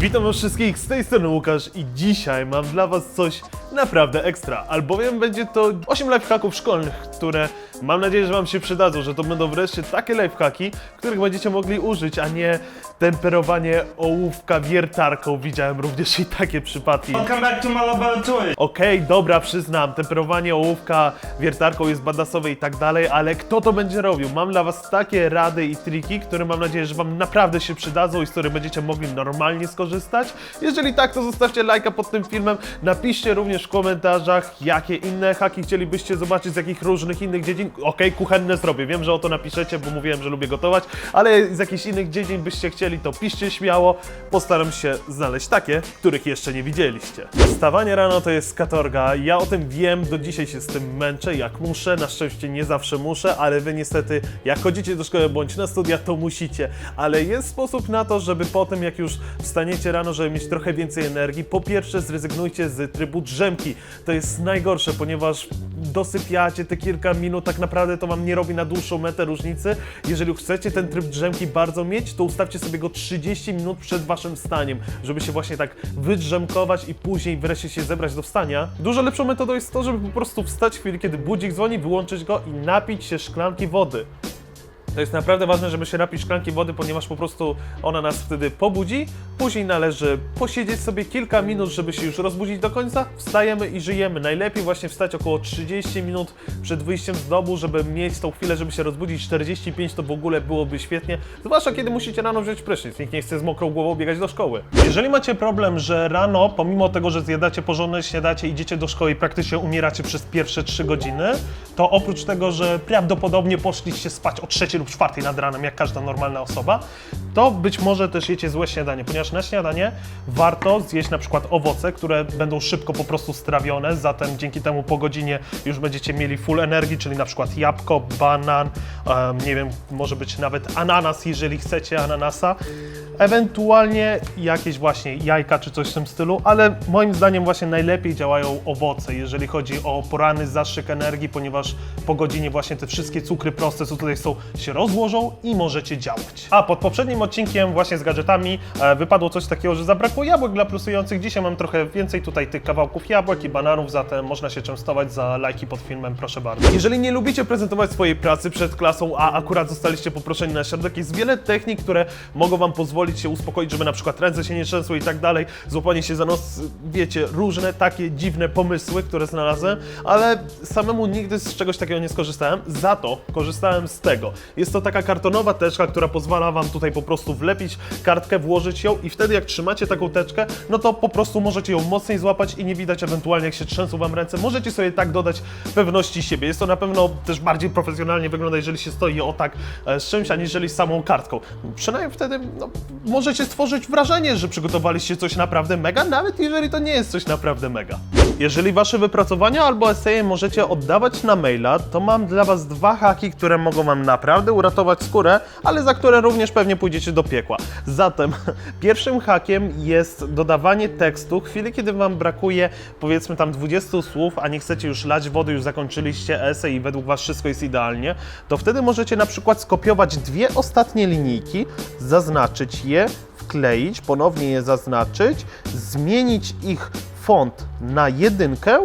Witam was wszystkich, z tej strony Łukasz i dzisiaj mam dla was coś naprawdę ekstra, albowiem będzie to 8 lifehacków szkolnych, które mam nadzieję, że wam się przydadzą, że to będą wreszcie takie lifehacki, których będziecie mogli użyć, a nie temperowanie ołówka wiertarką. Widziałem również i takie przypadki. Welcome back to my laboratory. Okej, dobra, przyznam, temperowanie ołówka wiertarką jest badasowe i tak dalej, ale kto to będzie robił? Mam dla was takie rady i triki, które mam nadzieję, że wam naprawdę się przydadzą i z których będziecie mogli normalnie skorzystać. Jeżeli tak, to zostawcie lajka pod tym filmem, napiszcie również w komentarzach, jakie inne haki chcielibyście zobaczyć, z jakich różnych innych dziedzin. Okej, kuchenne zrobię, wiem, że o to napiszecie, bo mówiłem, że lubię gotować, ale z jakichś innych dziedzin byście chcieli, to piszcie śmiało. Postaram się znaleźć takie, których jeszcze nie widzieliście. Wstawanie rano to jest katorga. Ja o tym wiem, do dzisiaj się z tym męczę, jak muszę. Na szczęście nie zawsze muszę, ale wy niestety, jak chodzicie do szkoły bądź na studia, to musicie. Ale jest sposób na to, żeby potem, jak już wstaniecie rano, żeby mieć trochę więcej energii, po pierwsze zrezygnujcie z trybu drzemki. To jest najgorsze, ponieważ dosypiacie te kilka minut, tak naprawdę to wam nie robi na dłuższą metę różnicy. Jeżeli chcecie ten tryb drzemki bardzo mieć, to ustawcie sobie go 30 minut przed waszym wstaniem, żeby się właśnie tak wydrzemkować i później wreszcie się zebrać do wstania. Dużo lepszą metodą jest to, żeby po prostu wstać w chwili, kiedy budzik dzwoni, wyłączyć go i napić się szklanki wody. To jest naprawdę ważne, żeby się napić szklanki wody, ponieważ po prostu ona nas wtedy pobudzi. Później należy posiedzieć sobie kilka minut, żeby się już rozbudzić do końca. Wstajemy i żyjemy. Najlepiej właśnie wstać około 30 minut przed wyjściem z domu, żeby mieć tą chwilę, żeby się rozbudzić. 45 to w ogóle byłoby świetnie. Zwłaszcza kiedy musicie rano wziąć prysznic. Nikt nie chce z mokrą głową biegać do szkoły. Jeżeli macie problem, że rano, pomimo tego, że zjadacie porządne śniadacie, idziecie do szkoły i praktycznie umieracie przez pierwsze 3 godziny, to oprócz tego, że prawdopodobnie poszliście spać o 3 lub 4 nad ranem, jak każda normalna osoba, to być może też jecie złe śniadanie, ponieważ na śniadanie warto zjeść na przykład owoce, które będą szybko po prostu strawione, zatem dzięki temu po godzinie już będziecie mieli full energii, czyli na przykład jabłko, banan, em, nie wiem, może być nawet ananas, jeżeli chcecie ananasa, ewentualnie jakieś właśnie jajka czy coś w tym stylu, ale moim zdaniem właśnie najlepiej działają owoce, jeżeli chodzi o porany zastrzyk energii, ponieważ po godzinie właśnie te wszystkie cukry proste, co tutaj są, się rozłożą i możecie działać. A pod poprzednim odcinkiem właśnie z gadżetami e, wypadło coś takiego, że zabrakło jabłek dla plusujących. Dzisiaj mam trochę więcej tutaj tych kawałków jabłek i bananów, zatem można się częstować za lajki pod filmem, proszę bardzo. Jeżeli nie lubicie prezentować swojej pracy przed klasą, a akurat zostaliście poproszeni na środek, jest wiele technik, które mogą wam pozwolić się uspokoić, żeby na przykład ręce się nie trzęsły i tak dalej, złapanie się za nos, wiecie, różne takie dziwne pomysły, które znalazłem, ale samemu nigdy z czegoś takiego nie skorzystałem, za to korzystałem z tego. Jest to taka kartonowa teczka, która pozwala wam tutaj po prostu wlepić kartkę, włożyć ją i wtedy jak trzymacie taką teczkę, no to po prostu możecie ją mocniej złapać i nie widać ewentualnie jak się trzęsą wam ręce. Możecie sobie tak dodać pewności siebie. Jest to na pewno też bardziej profesjonalnie wygląda, jeżeli się stoi o tak e, z czymś, aniżeli z samą kartką. Przynajmniej wtedy no, możecie stworzyć wrażenie, że przygotowaliście coś naprawdę mega, nawet jeżeli to nie jest coś naprawdę mega. Jeżeli wasze wypracowania albo eseje możecie oddawać na maila, to mam dla was dwa haki, które mogą wam naprawdę uratować skórę, ale za które również pewnie pójdziecie do piekła. Zatem pierwszym hakiem jest dodawanie tekstu chwili, kiedy wam brakuje powiedzmy tam 20 słów, a nie chcecie już lać wody, już zakończyliście esej i według was wszystko jest idealnie, to wtedy możecie na przykład skopiować dwie ostatnie linijki, zaznaczyć je, wkleić, ponownie je zaznaczyć, zmienić ich font na jedynkę,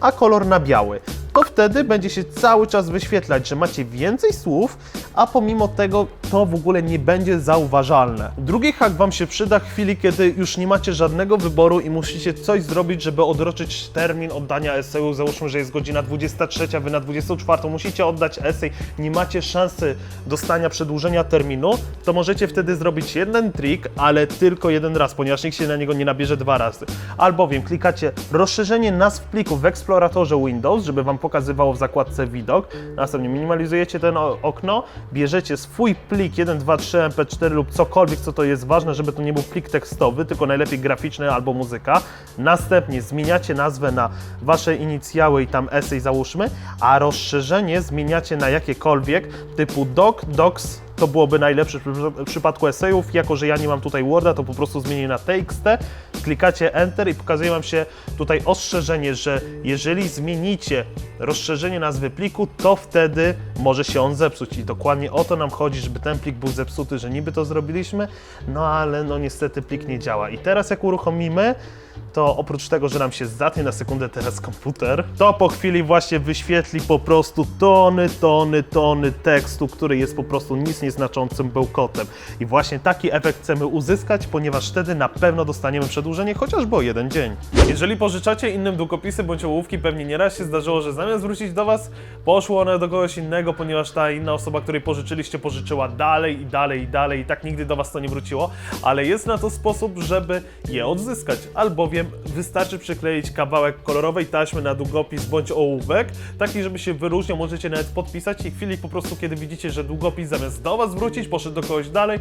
a kolor na biały. To wtedy będzie się cały czas wyświetlać, że macie więcej słów, a pomimo tego to w ogóle nie będzie zauważalne. Drugi hak Wam się przyda w chwili, kiedy już nie macie żadnego wyboru i musicie coś zrobić, żeby odroczyć termin oddania eseju. Załóżmy, że jest godzina 23, Wy na 24 musicie oddać esej, nie macie szansy dostania przedłużenia terminu, to możecie wtedy zrobić jeden trik, ale tylko jeden raz, ponieważ nikt się na niego nie nabierze dwa razy. Albowiem klikacie rozszerzenie nazw plików w eksploratorze Windows, żeby Wam pokazywało w zakładce widok. Następnie minimalizujecie ten okno, bierzecie swój plik 1, 2, 3, MP4 lub cokolwiek, co to jest ważne, żeby to nie był plik tekstowy, tylko najlepiej graficzny albo muzyka. Następnie zmieniacie nazwę na Wasze inicjały i tam esej załóżmy, a rozszerzenie zmieniacie na jakiekolwiek typu doc, docs, to byłoby najlepsze w przy- w przypadku esejów. Jako, że ja nie mam tutaj Worda, to po prostu zmienię na TXT, klikacie Enter i pokazuje Wam się tutaj ostrzeżenie, że jeżeli zmienicie rozszerzenie nazwy pliku, to wtedy może się on zepsuć. I dokładnie o to nam chodzi, żeby ten plik był zepsuty, że niby to zrobiliśmy, no ale no niestety plik nie działa. I teraz jak uruchomimy, to oprócz tego, że nam się zatnie na sekundę teraz komputer, to po chwili właśnie wyświetli po prostu tony, tony, tony tekstu, który jest po prostu nic nieznaczącym bełkotem. I właśnie taki efekt chcemy uzyskać, ponieważ wtedy na pewno dostaniemy przedłużenie chociażby o jeden dzień. Jeżeli pożyczacie innym długopisy bądź ołówki, pewnie nieraz się zdarzyło, że zamiast wrócić do Was, poszło one do kogoś innego, ponieważ ta inna osoba, której pożyczyliście, pożyczyła dalej i dalej i dalej i tak nigdy do Was to nie wróciło, ale jest na to sposób, żeby je odzyskać, albowiem wystarczy przykleić kawałek kolorowej taśmy na długopis bądź ołówek, taki, żeby się wyróżniał, możecie nawet podpisać i w chwili po prostu, kiedy widzicie, że długopis zamiast do Was wrócić, poszedł do kogoś dalej,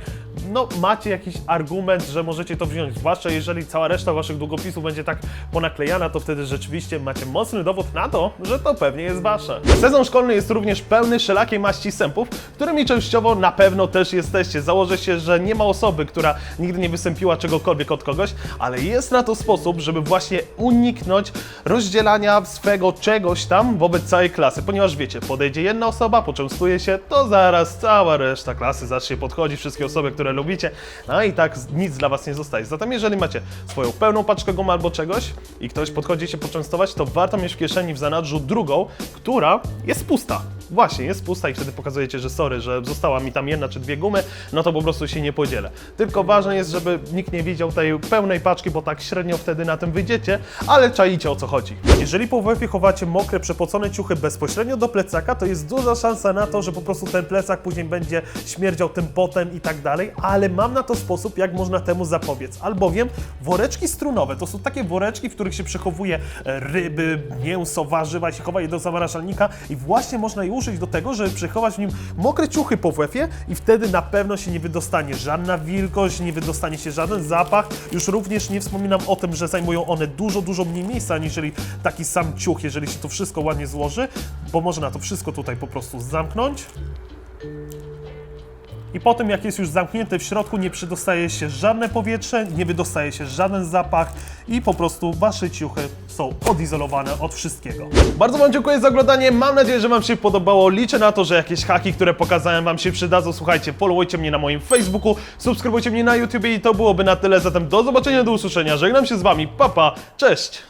no macie jakiś argument, że możecie to wziąć, zwłaszcza jeżeli cała reszta Waszych długopisów będzie tak ponaklejana, to wtedy rzeczywiście macie mocny dowód na to, że to pewnie jest Wasze. Sezon szkolny jest również pełny wszelakiej maści sępów, którymi częściowo na pewno też jesteście. Założę się, że nie ma osoby, która nigdy nie wystąpiła czegokolwiek od kogoś, ale jest na to sposób, żeby właśnie uniknąć rozdzielania swego czegoś tam wobec całej klasy, ponieważ wiecie, podejdzie jedna osoba, poczęstuje się, to zaraz cała reszta klasy zacznie podchodzić, wszystkie osoby, które lubicie, no i tak nic dla Was nie zostaje. Zatem jeżeli macie swoją pełną paczkę gumy albo czegoś i ktoś podchodzi się poczęstować, to warto mieć w kieszeni w zanadrzu drugą, która jest pusta. Właśnie, jest pusta i wtedy pokazujecie, że sorry, że została mi tam jedna czy dwie gumy, no to po prostu się nie podzielę. Tylko ważne jest, żeby nikt nie widział tej pełnej paczki, bo tak średnio wtedy na tym wyjdziecie, ale czaicie o co chodzi. Jeżeli po WF-ie chowacie mokre, przepocone ciuchy bezpośrednio do plecaka, to jest duża szansa na to, że po prostu ten plecak później będzie śmierdział tym potem i tak dalej, ale mam na to sposób, jak można temu zapobiec. Albowiem woreczki strunowe to są takie woreczki, w których się przechowuje ryby, mięso, warzywa, się chowa je do zamrażalnika i właśnie można je użyć do tego, żeby przechować w nim mokre ciuchy po WF-ie i wtedy na pewno się nie wydostanie żadna wilgoć, nie wydostanie się żaden zapach. Już również nie wspominam o tym, że zajmują one dużo, dużo mniej miejsca, aniżeli taki sam ciuch, jeżeli się to wszystko ładnie złoży, bo można to wszystko tutaj po prostu zamknąć. I po tym, jak jest już zamknięte w środku, nie przydostaje się żadne powietrze, nie wydostaje się żaden zapach i po prostu wasze ciuchy są odizolowane od wszystkiego. Bardzo Wam dziękuję za oglądanie. Mam nadzieję, że Wam się podobało. Liczę na to, że jakieś haki, które pokazałem Wam się przydadzą. Słuchajcie, followujcie mnie na moim Facebooku, subskrybujcie mnie na YouTube i to byłoby na tyle. Zatem do zobaczenia, do usłyszenia. Żegnam się z Wami. Papa, pa, cześć!